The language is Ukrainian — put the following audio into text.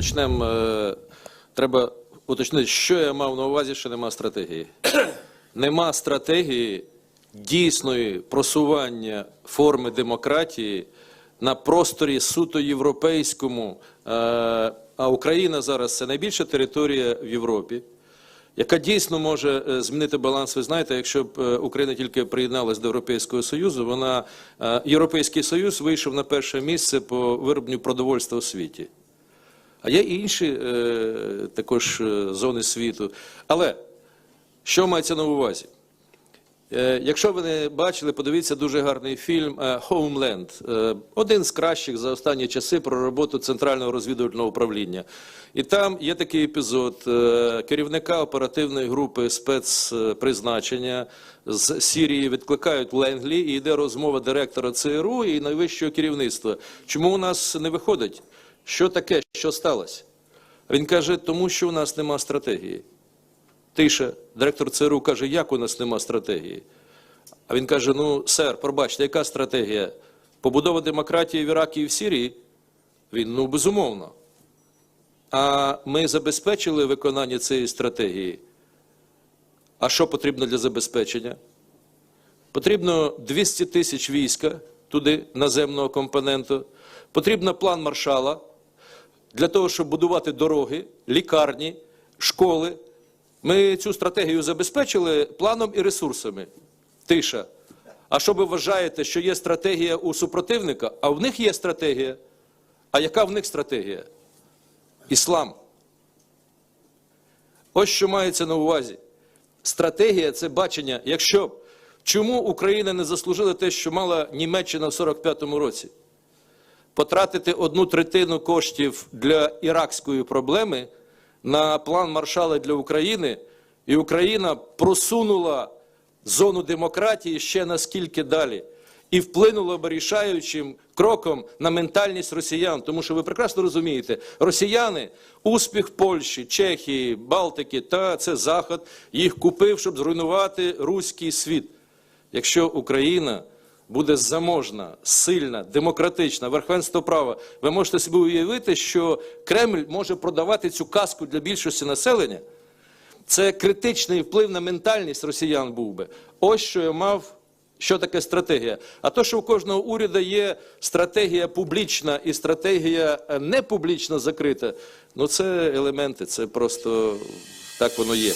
почнемо. е, Треба уточнити, що я мав на увазі, що нема стратегії. Нема стратегії дійсної просування форми демократії на просторі суто європейському. Е, А Україна зараз це найбільша територія в Європі яка дійсно може е, змінити баланс. Ви знаєте, якщо б Україна тільки приєдналася до Європейського Союзу, вона Європейський Союз вийшов на перше місце по виробленню продовольства у світі. А є і інші е, також е, зони світу. Але що мається на увазі? Е, Якщо ви не бачили, подивіться дуже гарний фільм. Е, Один з кращих за останні часи про роботу Центрального розвідувального управління. І там є такий епізод керівника оперативної групи спецпризначення з Сірії відкликають в Ленглі, і йде розмова директора ЦРУ і найвищого керівництва. Чому у нас не виходить? Що таке? Що сталося? Він каже, тому що у нас нема стратегії. Тиша, директор ЦРУ каже, як у нас нема стратегії? А він каже: ну, сер, пробачте, яка стратегія? Побудова демократії в Іракі і в Сирії? Він, ну, безумовно. А ми забезпечили виконання цієї стратегії. А що потрібно для забезпечення? Потрібно 200 тисяч війська туди, наземного компоненту. Потрібно план маршала для того, щоб будувати дороги, лікарні, школи. Ми цю стратегію забезпечили планом і ресурсами. Тиша. А що ви вважаєте, що є стратегія у супротивника? А в них є стратегія. А яка в них стратегія? Іслам. Ось що мається на увазі. Стратегія це бачення. Якщо чому Україна не заслужила те, що мала Німеччина в 45-му році? Потратити одну третину коштів для іракської проблеми на план маршала для України, і Україна просунула зону демократії ще наскільки далі. І вплинула б рішаючим кроком на ментальність росіян. Тому що ви прекрасно розумієте, росіяни, успіх Польщі, Чехії, Балтики, та це Захід їх купив, щоб зруйнувати руський світ. Якщо Україна буде заможна, сильна, демократична, верховенство права, ви можете собі уявити, що Кремль може продавати цю казку для більшості населення. Це критичний вплив на ментальність росіян був би. Ось що я мав. Що таке стратегія? А то, що у кожного уряду є стратегія публічна і стратегія е, непублічно закрита, ну це елементи, це просто так воно є.